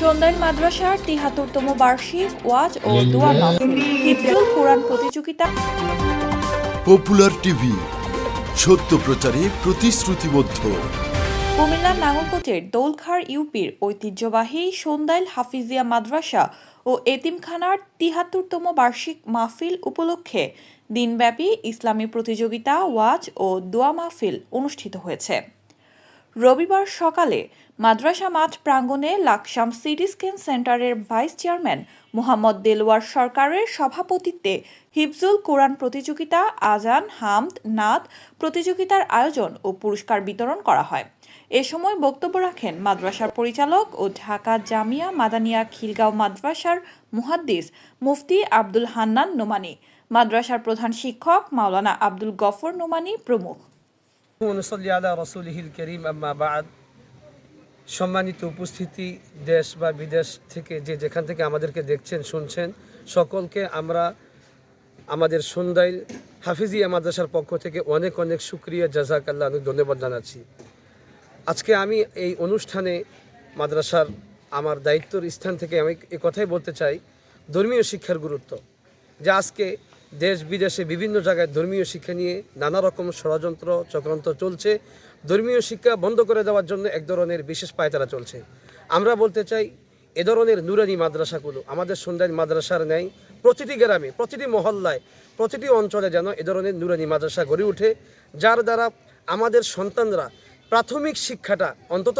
সন্ধ্যায় মাদ্রাসার তিহাত্তরতম বার্ষিক ওয়াজ ও দোয়া মাহফিল হিফজুল কোরআন প্রতিযোগিতা। পপুলার টিভি সত্য প্রচারে প্রতিশ্রুতিবদ্ধ। কুমিল্লার নাঙ্গলকোটের দৌলখার ইউপির ঐতিহ্যবাহী সন্দাইল হাফিজিয়া মাদ্রাসা ও এতিমখানার তিহাত্তরতম বার্ষিক মাহফিল উপলক্ষে দিনব্যাপী ইসলামী প্রতিযোগিতা ওয়াজ ও দোয়া মাহফিল অনুষ্ঠিত হয়েছে। রবিবার সকালে মাদ্রাসা মাঠ প্রাঙ্গণে লাকসাম সিটি স্ক্যান সেন্টারের ভাইস চেয়ারম্যান মোহাম্মদ দেলোয়ার সরকারের সভাপতিত্বে হিফজুল কোরআন প্রতিযোগিতা, আজান, হামদ, নাদ প্রতিযোগিতার আয়োজন ও পুরস্কার বিতরণ করা হয়। এ সময় বক্তব্য রাখেন মাদ্রাসার পরিচালক ও ঢাকা জামিয়া মাদানিয়া খিলগাঁও মাদ্রাসার মুহাদ্দিস মুফতি আব্দুল হান্নান নোমানি, মাদ্রাসার প্রধান শিক্ষক মাওলানা আব্দুল গফর নোমানি প্রমুখ। অনুসল্লি সম্মানিত উপস্থিতি, দেশ বা বিদেশ থেকে যে যেখান থেকে আমাদেরকে দেখছেন, শুনছেন, সকলকে আমরা আমাদের সন্ধ্যাইল হাফিজিয়া মাদ্রাসার পক্ষ থেকে অনেক অনেক সুক্রিয়া জাজাক আল্লাহ অনেক ধন্যবাদ জানাচ্ছি। আজকে আমি এই অনুষ্ঠানে মাদ্রাসার আমার দায়িত্বর স্থান থেকে আমি এ কথাই বলতে চাই, ধর্মীয় শিক্ষার গুরুত্ব। যে আজকে দেশ বিদেশে বিভিন্ন জায়গায় ধর্মীয় শিক্ষা নিয়ে নানা রকম ষড়যন্ত্র চক্রান্ত চলছে। ধর্মীয় শিক্ষা বন্ধ করে দেওয়ার জন্য এক ধরনের বিশেষ পায়তারা চলছে। আমরা বলতে চাই, এ ধরনের নুরানি মাদ্রাসাগুলো আমাদের সন্ধ্যায় মাদ্রাসার নেয় প্রতিটি গ্রামে, প্রতিটি মহল্লায়, প্রতিটি অঞ্চলে যেন এ ধরনের নুরানি মাদ্রাসা গড়ে ওঠে, যার দ্বারা আমাদের সন্তানরা প্রাথমিক শিক্ষাটা অন্তত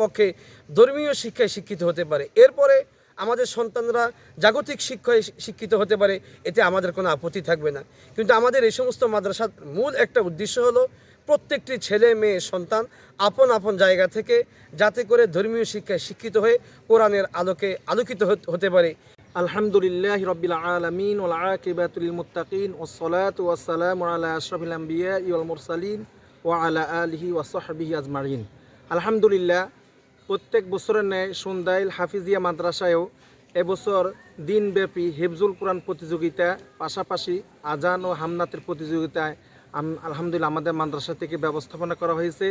পক্ষে ধর্মীয় শিক্ষায় শিক্ষিত হতে পারে। এরপরে আমাদের সন্তানরা জাগতিক শিক্ষায় শিক্ষিত হতে পারে, এতে আমাদের কোনো আপত্তি থাকবে না। কিন্তু আমাদের এই সমস্ত মাদ্রাসার মূল একটা উদ্দেশ্য হলো প্রত্যেকটি ছেলে, মেয়ে, সন্তান আপন আপন জায়গা থেকে যাতে করে ধর্মীয় শিক্ষায় শিক্ষিত হয়ে কোরআনের আলোকে আলোকিত হত- পারে। আলহামদুলিল্লাহ রবিল আলমিন ওল মুত্তাকিন ওসলাত ওয়াসালাম আলা ইউল মুরসালিন ও আলা আলহি আজমারিন আলহামদুলিল্লাহ প্রত্যেক বছরের ন্যায় সন্ধ্যাইল হাফিজিয়া মাদ্রাসায়ও এবছর দিনব্যাপী হেফজুল কোরআন প্রতিযোগিতা, পাশাপাশি আজান ও হামনাতের প্রতিযোগিতায় আলহামদুলিল্লাহ আমাদের মাদ্রাসা থেকে ব্যবস্থাপনা করা হয়েছে।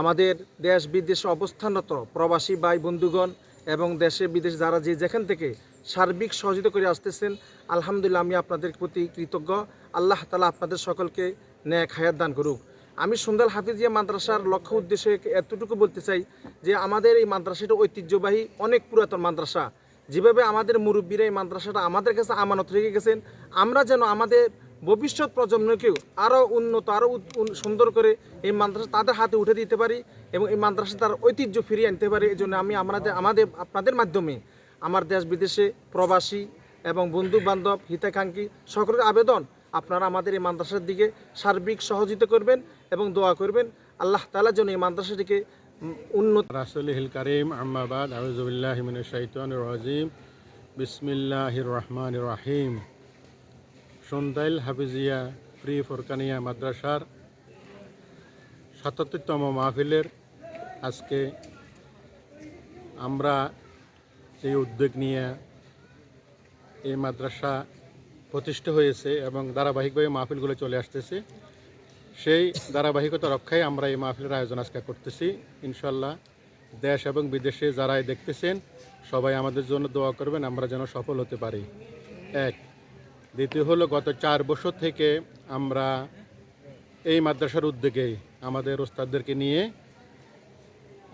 আমাদের দেশ বিদেশে অবস্থানরত প্রবাসী ভাই বন্ধুগণ এবং দেশে বিদেশ যারা যে যেখান থেকে সার্বিক সহযোগিতা করে আসতেছেন, আলহামদুলিল্লাহ আমি আপনাদের প্রতি কৃতজ্ঞ। আল্লাহ তালা আপনাদের সকলকে ন্যায় খায়াত দান করুক। আমি সুন্দর হাফিজিয়া মাদ্রাসার লক্ষ্য উদ্দেশ্যে এতটুকু বলতে চাই যে আমাদের এই মাদ্রাসাটা ঐতিহ্যবাহী, অনেক পুরাতন মাদ্রাসা। যেভাবে আমাদের মুরব্বীরা এই মাদ্রাসাটা আমাদের কাছে আমানত রেখে গেছেন, আমরা যেন আমাদের ভবিষ্যৎ প্রজন্মকেও আরও উন্নত আরও সুন্দর করে এই মাদ্রাসা তাদের হাতে উঠে দিতে পারি এবং এই মাদ্রাসা তার ঐতিহ্য ফিরিয়ে আনতে পারি। এই জন্য আমি আমাদের আমাদের, আপনাদের মাধ্যমে আমার দেশ বিদেশে প্রবাসী এবং বন্ধু বান্ধব হিতাকাঙ্ক্ষী সকলের আবেদন আপনারা আমাদের এই মাদ্রাসার দিকে সার্বিক সহযোগিতা করবেন এবং দোয়া করবেন। আল্লাহ তালা যেন এই মাদ্রাসাটিকে উন্নত রাসুলহিল করিম আম্মাবাদ আউজুবিল্লাহ মিন শাইতান রাজিম। বিসমিল্লাহির রহমান রাহিম। সন্দাইল হাফিজিয়া ফ্রি ফোরকানিয়া মাদ্রাসার সাতাত্তরতম মাহফিলের আজকে আমরা যে উদ্যোগ নিয়ে এই মাদ্রাসা প্রতিষ্ঠা হয়েছে এবং ধারাবাহিকভাবে মাহফিলগুলো চলে আসতেছে। সেই ধারাবাহিকতা রক্ষায় আমরা এই মাহফিলের আয়োজন আজকে করতেছি। ইনশাল্লাহ দেশ এবং বিদেশে যারাই দেখতেছেন, সবাই আমাদের জন্য দোয়া করবেন, আমরা যেন সফল হতে পারি। এক। দ্বিতীয় হলো, গত চার বছর থেকে আমরা এই মাদ্রাসার উদ্যোগে আমাদের ওস্তাদদেরকে নিয়ে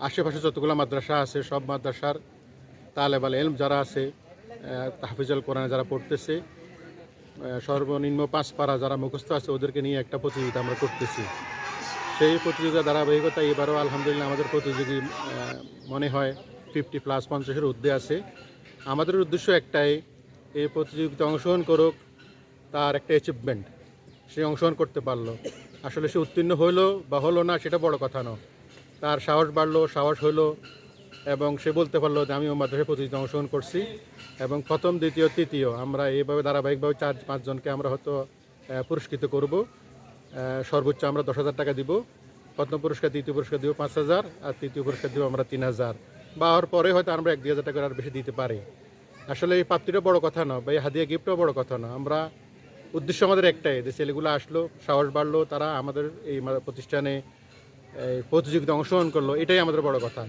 আশেপাশে যতগুলো মাদ্রাসা আছে, সব মাদ্রাসার তালেব আল এলম যারা আছে তাহফিজুল কোরআনে যারা পড়তেছে সর্বনিম্ন পাঁচ পাড়া যারা মুখস্থ আছে, ওদেরকে নিয়ে একটা প্রতিযোগিতা আমরা করতেছি। সেই প্রতিযোগিতা ধারাবাহিকতা এবারও আলহামদুলিল্লাহ আমাদের প্রতিযোগী মনে হয় ফিফটি প্লাস পঞ্চাশের ঊর্ধ্বে আছে। আমাদের উদ্দেশ্য একটাই, এই প্রতিযোগিতা অংশগ্রহণ করুক, তার একটা অ্যাচিভমেন্ট সে অংশগ্রহণ করতে পারল। আসলে সে উত্তীর্ণ হইল বা হলো না, সেটা বড় কথা নয়। তার সাহস বাড়লো, সাহস হলো এবং সে বলতে পারল যে আমি ও মাদ্রাসায় প্রতিযোগিতা অংশগ্রহণ করছি এবং প্রথম, দ্বিতীয়, তৃতীয় আমরা এইভাবে ধারাবাহিকভাবে চার পাঁচজনকে আমরা হয়তো পুরস্কৃত করব। সর্বোচ্চ আমরা দশ হাজার টাকা দিব। প্রথম পুরস্কার, দ্বিতীয় পুরস্কার দিব পাঁচ হাজার আর তৃতীয় পুরস্কার দিব আমরা তিন হাজার। বা আর পরে হয়তো আমরা এক, দুই হাজার টাকা আর বেশি দিতে পারি। আসলে এই প্রাপ্তিটা বড় কথা না, বা এই হাদিয়া গিফটও বড় কথা না। আমরা উদ্দেশ্য আমাদের একটাই যে, ছেলেগুলো আসলো, সাহস বাড়লো, তারা আমাদের এই প্রতিষ্ঠানে প্রতিযোগিতা অংশগ্রহণ করল, এটাই আমাদের বড় কথা।